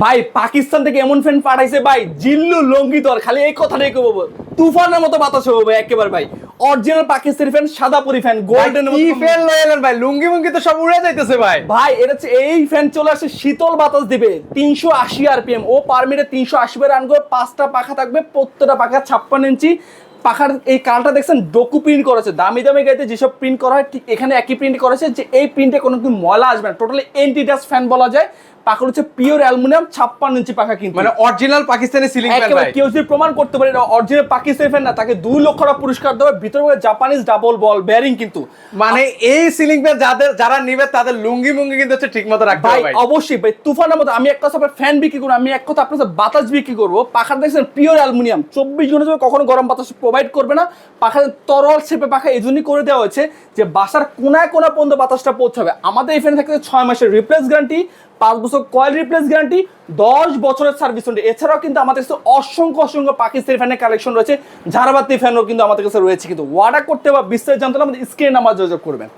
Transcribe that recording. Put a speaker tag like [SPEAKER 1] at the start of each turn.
[SPEAKER 1] ভাই পাকিস্তান থেকে এমন ফ্যান পাঠাইছে ভাই জিল্লু লঙ্গিতর খালি এই কথাটাই কব তুফানের মতো বাতাস হবে ভাই একেবারে ভাই। অরিজিনাল পাকিস্তানি ফ্যান সাদা পরি ফ্যান গোল্ডেন
[SPEAKER 2] কি ফ্যান লয়ে ভাই? লুঙ্গি মুঙ্গি তো সব উড়ে যাইতেছে ভাই।
[SPEAKER 1] ভাই এটা হচ্ছে এই ফ্যান চলে আসে শীতল বাতাস দিবে। তিনশো আশি আরপিএম ও পার মিনিটে তিনশো আশি বার রান করে পাঁচটা পাখা থাকবে প্রত্যেকটা পাখা ছাপ্পান্ন ইঞ্চি। পাখার এই কালটা দেখছেন ডকু প্রিন্ট করেছে দামি দামি গাড়িতে যেসব প্রিন্ট করা হয় ঠিক এখানে একই প্রিন্ট করেছে যে এই প্রিন্টে কোনো কিন্তু ময়লা আসবে না। টোটালি এন্টিডাস ফ্যান বলা যায়। পাখার হচ্ছে পিওর অ্যালুমিনিয়াম ছাপ্পান্ন ইঞ্চি পাখা কিন্তু।
[SPEAKER 2] মানে অরিজিনাল পাকিস্তানি সিলিং ফ্যান ভাই।
[SPEAKER 1] কেউ যদি প্রমাণ করতে পারে এটা অরিজিনাল পাকিস্তানি ফ্যান না তাকে দুই লক্ষ টাকা পুরস্কার দেবে ভিতরে জাপানিজ ডাবল বল ব্যারিং কিন্তু।
[SPEAKER 2] মানে এই সিলিং ফ্যান যাদের যারা নিবে তাদের লুঙ্গি মুঙ্গি কিন্তু হচ্ছে ঠিক মতো রাখতে
[SPEAKER 1] ভাই অবশ্যই ভাই তুফানের মতো আমি এক কথা আপনার ফ্যান বিক্রি করব আমি এক কথা আপনার বাতাস বিক্রি করব। পাখার দেখছেন পিওর অ্যালুমিনিয়াম চব্বিশ ঘণ্টা কখনো গরম বাতাস প্রোভাইড করবে না। পাখার তরল শেপে পাখা এই জন্যই করে দেওয়া হয়েছে যে বাসার কোনায় কোনা পর্যন্ত বাতাসটা পৌঁছাবে। আমাদের এই ফ্যান থাকতে ছয় মাসের রিপ্লেস গ্যারান্টি পাঁচ বছর কয়েল রিপ্লেস গ্যারান্টি দশ বছরের সার্ভিস ওয়ারেন্টি এছাড়াও কিন্তু আমাদের কাছে অসংখ্য অসংখ্য পাকিস্তানি ফ্যানের কালেকশন রয়েছে। ঝাড়বাতি ফ্যানও কিন্তু আমাদের কাছে রয়েছে। কিন্তু ওয়ার্ডার করতে বা বিস্তারিত জানতে আমাদের স্ক্রিনে নাম্বার যোগাযোগ করবেন।